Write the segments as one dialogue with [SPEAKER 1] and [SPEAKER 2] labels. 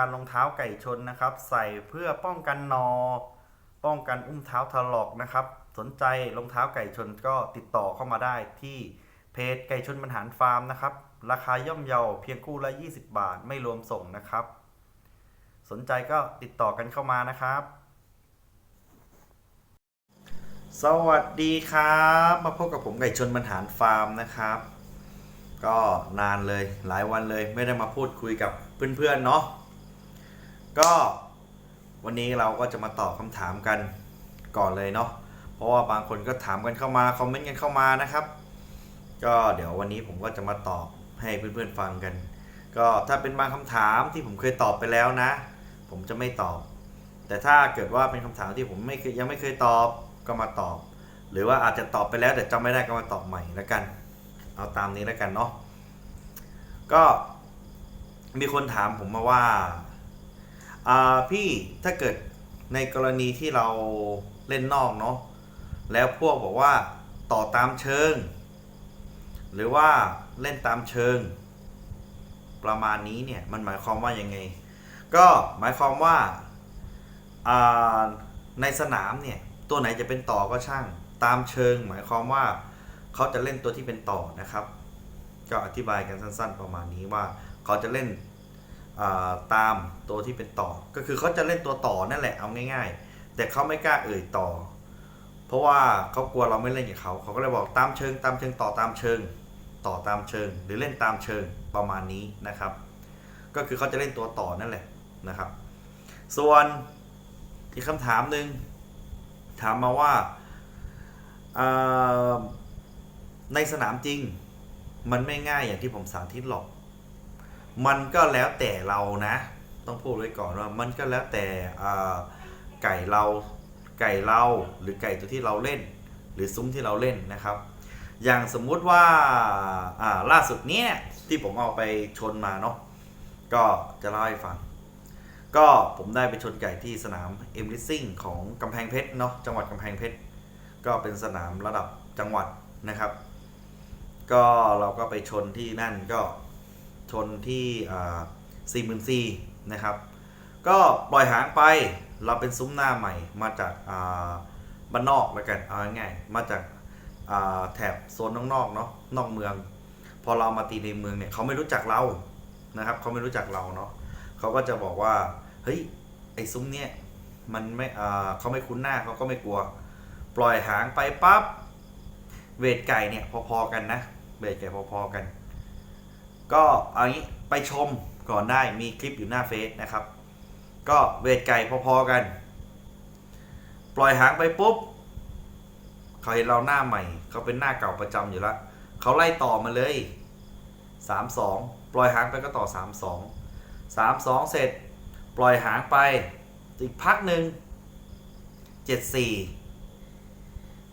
[SPEAKER 1] การรองเท้าไก่ชนนะครับ ใส่เพื่อป้องกันนอ ป้องกันอุ้มเท้าถลอกนะครับ สนใจรองเท้าไก่ชนก็ติดต่อเข้ามาได้ที่เพจไก่ชนบรรหารฟาร์มนะครับ ราคาย่อมเยาเพียงคู่ละ 20 บาทไม่รวมส่งนะครับ สนใจก็ติดต่อกันเข้ามานะครับ สวัสดีครับ มาพบกับผมไก่ชนบรรหารฟาร์มนะครับ ก็นานเลยหลายวันเลยไม่ได้มาพูดคุยกับเพื่อนๆเนาะ ก็วันนี้เราก็จะมาตอบคำถามกันก่อนเลยเนาะเพราะว่าบางคนก็ถามกันเข้ามาคอมเมนต์กันเข้ามานะครับ ก็เดี๋ยววันนี้ผมก็จะมาตอบให้เพื่อนๆฟังกัน ก็ถ้าเป็นบางคำถามที่ผมเคยตอบไปแล้วนะ ผมจะไม่ตอบ แต่ถ้าเกิดว่าเป็นคำถามที่ผมไม่เคยยังไม่เคยตอบก็มาตอบ หรือว่าอาจจะตอบไปแล้วแต่จำไม่ได้ก็มาตอบใหม่แล้วกัน เอาตามนี้แล้วกันเนาะก็มีคนถามผมมาว่าอ่า พี่ถ้าเกิดในกรณีที่เราเล่นนอกเนาะแล้วพวกบอกว่าต่อตามเชิง หรือว่าเล่นตามเชิง ประมาณนี้เนี่ยมันหมายความว่ายังไง ก็หมายความว่าในสนามเนี่ยตัวไหนจะเป็นต่อก็ช่าง ตามเชิง หมายความว่าเขาจะเล่นตัวที่เป็นต่อนะครับ ก็อธิบายกันสั้น ๆ ประมาณนี้ว่าเขาจะเล่น ตามตัวที่เป็นต่อ ก็คือเขาจะเล่นตัวต่อนั่นแหละเอาง่าย ๆ แต่เขาไม่กล้าเอ่ยต่อ เพราะว่าเขากลัวเราไม่เล่นกับเขาเขาก็เลยบอกตามเชิง ตามเชิงต่อตามเชิง ต่อตามเชิง หรือเล่นตามเชิงประมาณนี้นะครับ ก็คือเขาจะเล่นตัวต่อนั่นแหละนะครับ ส่วนอีกคำถามหนึ่งถามมาว่าอ่าในสนามจริงมันไม่ง่ายอย่างที่ผมสาธิตหรอก มันก็แล้วแต่เรานะ ต้องพูดไว้ก่อนว่ามันก็แล้วแต่ไก่เราไก่เราหรือไก่ตัวที่เราเล่น หรือซุ้มที่เราเล่นนะครับ อย่างสมมุติว่าอ่าล่าสุดเนี้ยที่ผมเอาไปชนมาเนาะก็จะเล่าให้ฟัง ก็ผมได้ไปชนไก่ที่สนามเอ็มลิซิ่งของกำแพงเพชรเนาะจังหวัดกำแพงเพชรก็เป็นสนามระดับจังหวัดนะครับ ก็เราก็ไปชนที่นั่นก็ ชนที่สี่หมื่นสี่นะครับ ก็ปล่อยหางไปเราเป็นซุ้มหน้าใหม่มาจากบ้านนอกแล้วกันเอาง่ายๆมาจากาแถบโซนนอกๆเนาะนอกเมือง พอเรามาตีในเมืองเนี่ยเขาไม่รู้จักเรานะครับเขาไม่รู้จักเราเนาะเขาก็จะบอกว่าเฮ้ยไอ้ซุ้มเนี่ยมันไม่เขาไม่คุ้นหน้าเขาก็ไม่กลัว ปล่อยหางไปปั๊บเวทไก่เนี่ยพอๆกันนะเวทไก่พอๆกัน ก็เอางี้ไปชมก่อนได้มีคลิปอยู่หน้าเฟซนะครับ ก็เวทไก่พอๆกัน ปล่อยหางไปปุ๊บเขาเห็นเราหน้าใหม่ เขาเป็นหน้าเก่าประจำอยู่แล้วเขาไล่ต่อมาเลยสามสองปล่อยหางไปก็ต่อสามสองสามสองเสร็จ ปล่อยหางไป อีกพักหนึ่งเจ็ดสี่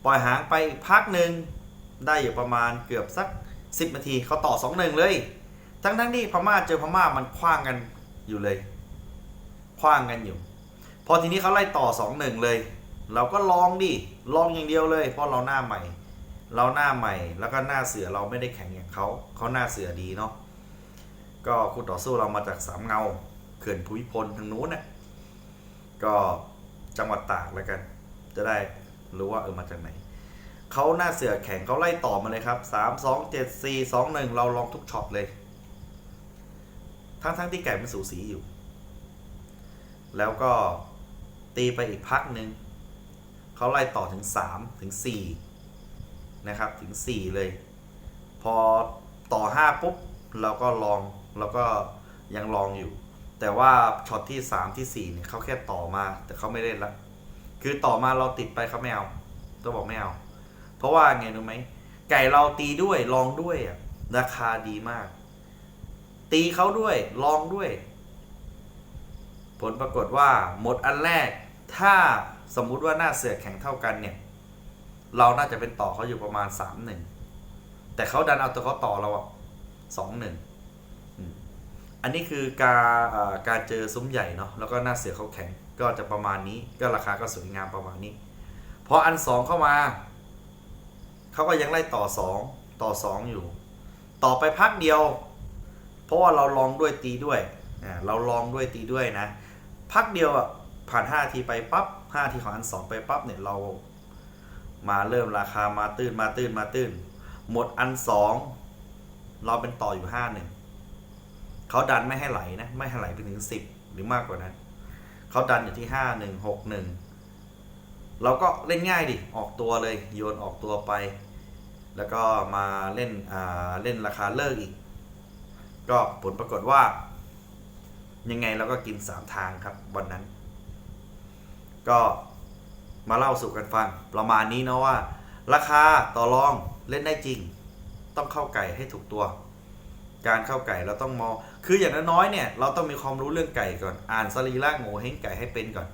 [SPEAKER 1] ปล่อยหางไปอีกพักหนึ่งได้อยู่ประมาณเกือบสักสิบนาทีเขาต่อสองหนึ่งเลย ทั้งทั้งที่พม่าเจอพม่ามันคว้างกันอยู่เลยคว้างกันอยู่ พอทีนี้เขาไล่ต่อสองหนึ่งเลย เราก็ลองดิลองอย่างเดียวเลย เพราะเราหน้าใหม่ เราหน้าใหม่ แล้วก็หน้าเสือเราไม่ได้แข็งอย่างเขาเขาหน้าเสือดีเนาะก็คู่ต่อสู้เรามาจากสามเงาเขื่อนภูมิพลทางนู้นน่ะก็จังหวัดตากแล้วกัน จะได้รู้ว่าเออมาจากไหนเขาหน้าเสือแข็งเขาไล่ต่อมาเลยครับสามสองเจ็ดสี่สองหนึ่งเราลองทุกช็อตเลย ทั้งทั้งๆที่ไก่มันสูสีอยู่ แล้วก็ตีไปอีกพักหนึ่งเขาไล่ต่อถึง 3 ถึง 4 นะครับ ถึง 4 เลย พอต่อ 5 ปุ๊บ เราก็ลองเราก็ยังลองอยู่ แต่ว่าช็อตที่ 3 ที่ 4 เนี่ยเขาแค่ต่อมา แต่เขาไม่เล่นละ คือต่อมาเราติดไปเขาไม่เอาต้องบอกไม่เอา เพราะว่าไงรู้ไหม ไก่เราตีด้วยลองด้วยอะราคาดีมาก ตีเขาด้วย ลองด้วย ผลปรากฏว่าหมดอันแรก ถ้าสมมุติว่าหน้าเสือแข็งเท่ากันเนี่ย เราน่าจะเป็นต่อเขาอยู่ประมาณสามหนึ่งแต่เขาดันเอาตัวเขาต่อเราอะสองหนึ่งอันนี้คือการการเจอซุ้มใหญ่เนาะแล้วก็หน้าเสือเขาแข็งก็จะประมาณนี้ก็ราคาก็สวยงามประมาณนี้พออันสองเข้ามาเขาก็ยังไล่ต่อสองต่อสองอยู่ ต่อไปพักเดียว เพราะว่าเราลองด้วยตีด้วยอ่าเราลองด้วยตีด้วยนะ พักเดียวอะผ่าน5ทีไปปั๊บ5ทีของอัน2ไปปั๊บเนี่ยเรามาเริ่มราคามาตื้นมาตื้นมาตื้น หมดอัน 2 เราเป็นต่ออยู่5หนึ่งเขาดันไม่ให้ไหลนะไม่ให้ไหลไปถึง 10 หรือมากกว่านั้นเขาดันอยู่ที่ 5 1 6 1 เราก็เล่นง่ายดิออกตัวเลยโยนออกตัวไป แล้วก็มาเล่นอ่าเล่นราคาเลิกอีก ก็ผลปรากฏว่า ยังไงเราก็กิน3ทางครับวันนั้น ก็มาเล่าสู่กันฟัง ประมาณนี้เนาะว่า ราคาต่อรองเล่นได้จริง ต้องเข้าไก่ให้ถูกตัว การเข้าไก่เราต้องมอง คืออย่างน้อยเนี่ย เราต้องมีความรู้เรื่องไก่ก่อน อ่านสรีระโง่เฮงไก่ให้เป็นก่อน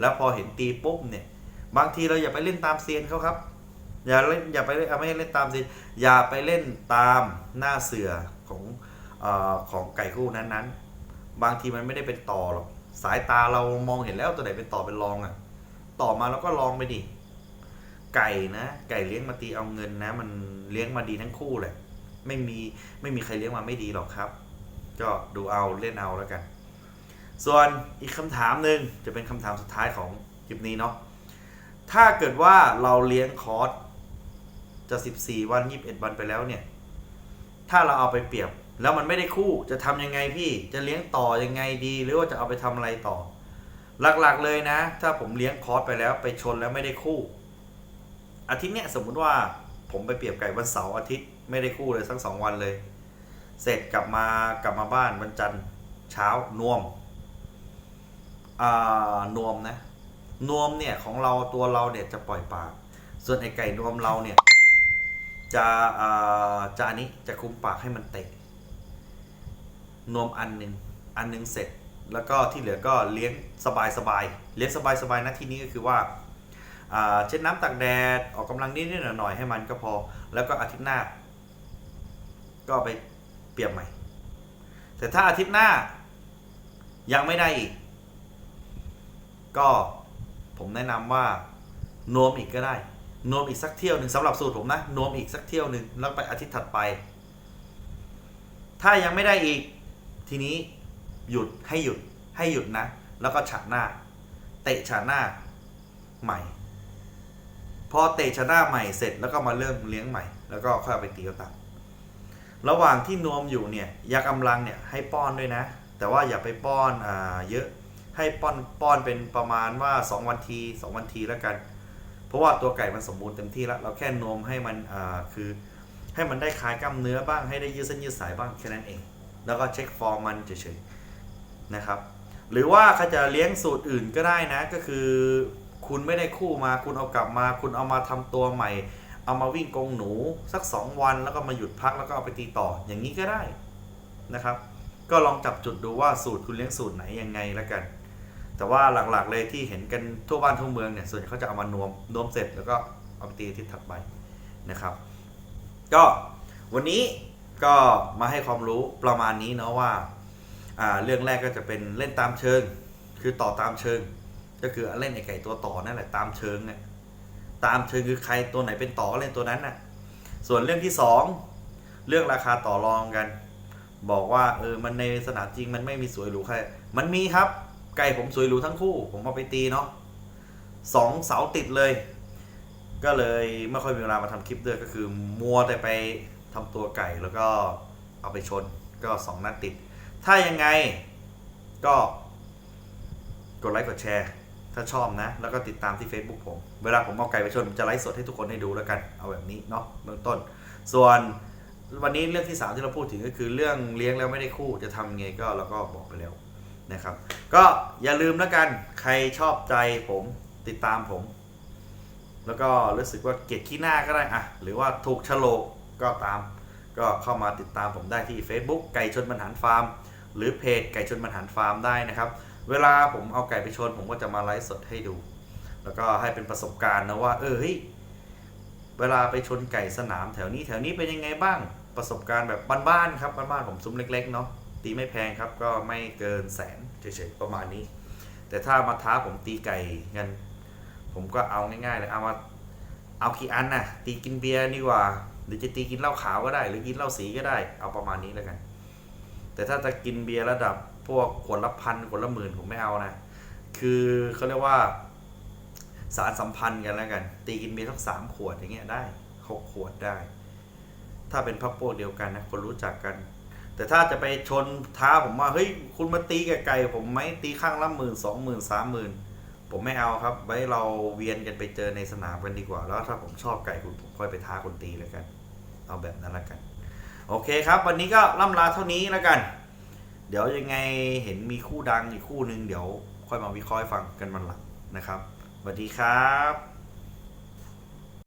[SPEAKER 1] แล้วพอเห็นตีปุ๊บเนี่ย บางทีเราอย่าไปเล่นตามเซียนเขาครับ อย่าเล่นอย่าไปเล่นไม่เล่นตามเซียนอย่าไปเล่นตามหน้าเสือของ อของไก่คู่นั้นๆ บางทีมันไม่ได้เป็นต่อหรอกสายตาเรามองเห็นแล้วตัวไหนเป็นต่อเป็นรองอะ่ะ ต่อมาเราก็ลองไปดิไก่นะ ไก่เลี้ยงมาตีเอาเงินนะ มันเลี้ยงมาดีทั้งคู่แหละ ไม่มีไม่มีใครเลี้ยงมาไม่ดีหรอกครับ ก็ดูเอาเล่นเอาแล้วกัน ส่วนอีกคำถามหนึ่งจะเป็นคำถามสุดท้ายของคลิปนี้เนาะถ้าเกิดว่าเราเลี้ยงคอร์สจะ 14 วัน 21 วันไปแล้วเนี่ย ถ้าเราเอาไปเปรียบ แล้วมันไม่ได้คู่จะทำยังไงพี่จะเลี้ยงต่อยังไงดี หรือว่าจะเอาไปทำอะไรต่อ หลักๆเลยนะ ถ้าผมเลี้ยงคอร์สไปแล้วไปชนแล้วไม่ได้คู่ อาทิตย์เนี้ยสมมุติว่าผมไปเปรียบไก่วันเสาร์อาทิตย์ไม่ได้คู่เลยทั้งสองวันเลย เสร็จกลับมากลับมาบ้านวันจันทร์เช้านวมอ่านวมนะนวมเนี่ยของเราตัวเราเนี่ยจะปล่อยปากส่วนไอไก่นวมเราเนี่ยจะอ่าจะอันนี้จะคุมปากให้มันเตะ นวมอันหนึ่งอันหนึ่งเสร็จ แล้วก็ที่เหลือก็เลี้ยงสบายสบายๆเลี้ยงสบายสบายๆนะที่นี้ก็คือว่าเช็ดน้ำตากแดดออกกำลังนิดๆหน่อยๆให้มันก็พอ แล้วก็อาทิตย์หน้า ก็ไปเปรียบใหม่ แต่ถ้าอาทิตย์หน้ายังไม่ได้อีก ก็ผมแนะนำว่านมอีกก็ได้นมอีกสักเที่ยวหนึ่งสำหรับสูตรผมนะนมอีกสักเที่ยวหนึ่งแล้วไปอาทิตย์ถัดไป ถ้ายังไม่ได้อีก ทีนี้หยุดให้หยุดให้หยุดนะ แล้วก็ฉะหน้า เตะฉะหน้าใหม่ พอเตะฉะหน้าใหม่เสร็จแล้วก็มาเริ่มเลี้ยงใหม่ แล้วก็ค่อยไปตีกระตังระหว่างที่นวมอยู่เนี่ยยากำลังเนี่ยให้ป้อนด้วยนะ แต่ว่าอย่าไปป้อนอ่าเยอะให้ป้อนป้อนเป็นประมาณว่า 2 วันที 2 วันทีแล้วกัน เพราะว่าตัวไก่มันสมบูรณ์เต็มที่แล้วเราแค่นวมให้มันอ่าคือให้มันได้คลายกล้ามเนื้อบ้างให้ได้ยืดเส้นยืดสายบ้างแค่นั้นเอง แล้วก็เช็คฟอร์มมันเฉยๆนะครับ หรือว่าใครจะเลี้ยงสูตรอื่นก็ได้นะก็คือ คุณไม่ได้คู่มาคุณเอากลับมา คุณเอามาทำตัวใหม่ เอามาวิ่งกรงหนูสัก 2 วันแล้วก็มาหยุดพักแล้วก็เอาไปตีต่ออย่างนี้ก็ได้นะครับ ก็ลองจับจุดดูว่าสูตรคุณเลี้ยงสูตรไหนยังไงแล้วกัน แต่ว่าหลักๆเลยที่เห็นกันทั่วบ้านทั่วเมืองเนี่ยส่วนใหญ่เขาจะเอามานวมนวมเสร็จแล้วก็เอาไปตีอาทิตย์ถัดไปนะครับ ก็วันนี้ ก็มาให้ความรู้ประมาณนี้เนาะว่าอ่าเรื่องแรกก็จะเป็นเล่นตามเชิง คือต่อตามเชิง ก็คือเล่นไอไก่ตัวต่อนั่นแหละตามเชิงเนี่ยตามเชิงคือใครตัวไหนเป็นต่อก็เล่นตัวนั้นน่ะส่วนเรื่องที่สองเรื่องราคาต่อรองกัน บอกว่าเออมันในสนามจริงมันไม่มีสวยหรูใครมันมีครับไก่ผมสวยหรูทั้งคู่ ผมเอาไปตีเนาะสองเสาติดเลย ก็เลยไม่ค่อยมีเวลามาทำคลิปด้วยก็คือมัวแต่ไป ทำตัวไก่แล้วก็เอาไปชนก็สองนัดติด ถ้ายังไงก็กดไลค์กดแชร์ถ้าชอบนะ แล้วก็ติดตามที่ Facebook ผม เวลาผมเอาไก่ไปชนผมจะไลฟ์สดให้ทุกคนได้ดูแล้วกัน เอาแบบนี้เนาะเบื้องต้น ส่วนวันนี้เรื่องที่ 3 ที่เราพูดถึงก็คือเรื่องเลี้ยงแล้วไม่ได้คู่จะทำไงก็เราก็บอกไปแล้วนะครับ ก็อย่าลืมแล้วกันใครชอบใจผมติดตามผม แล้วก็รู้สึกว่าเกลียดขี้หน้าก็ได้อะหรือว่าถูกโฉลก ก็ตาม ก็เข้ามาติดตามผมได้ที่ Facebook ไก่ชนบรรหารฟาร์ม หรือเพจไก่ชนบรรหารฟาร์มได้นะครับ เวลาผมเอาไก่ไปชน ผมก็จะมาไลฟ์สดให้ดู แล้วก็ให้เป็นประสบการณ์นะว่า เออเฮ้ยเวลาไปชนไก่สนามแถวนี้แถวนี้เป็นยังไงบ้างประสบการณ์แบบบ้านๆครับบ้านๆผมซุ้มเล็กๆเนาะตีไม่แพงครับก็ไม่เกินแสนเฉยๆประมาณนี้ แต่ถ้ามาท้าผมตีไก่กันผมก็เอาง่ายๆเลยเอามาเอากี่อันน่ะตีกินเบียร์ดีกว่า หรือจะตีกินเหล้าขาวก็ได้ หรือกินเหล้าสีก็ได้ เอาประมาณนี้แล้วกัน แต่ถ้าจะกินเบียร์ระดับพวกขวดละพันขวดละหมื่นผมไม่เอานะ คือเขาเรียกว่า สารสัมพันธ์กันแล้วกัน ตีกินเบียร์สักสามขวดอย่างเงี้ยได้หกขวดได้ ถ้าเป็นพักพวกเดียวกันนะคนรู้จักกัน แต่ถ้าจะไปชนท้าผมว่าเฮ้ยคุณมาตีกับไก่ผมไหมตีข้างละหมื่นสองหมื่นสามหมื่นผมไม่เอาครับ ไว้เราเวียนกันไปเจอในสนามกันดีกว่า แล้วถ้าผมชอบไก่คุณผมค่อยไปท้าคนตีแล้วกัน เอาแบบนั้นละกัน โอเคครับ วันนี้ก็ล่ำลาเท่านี้แล้วกัน เดี๋ยวยังไงเห็นมีคู่ดังอีกคู่หนึ่งเดี๋ยวค่อยมาวิเคราะห์ฟังกันมันหลังนะครับสวัสดีครับ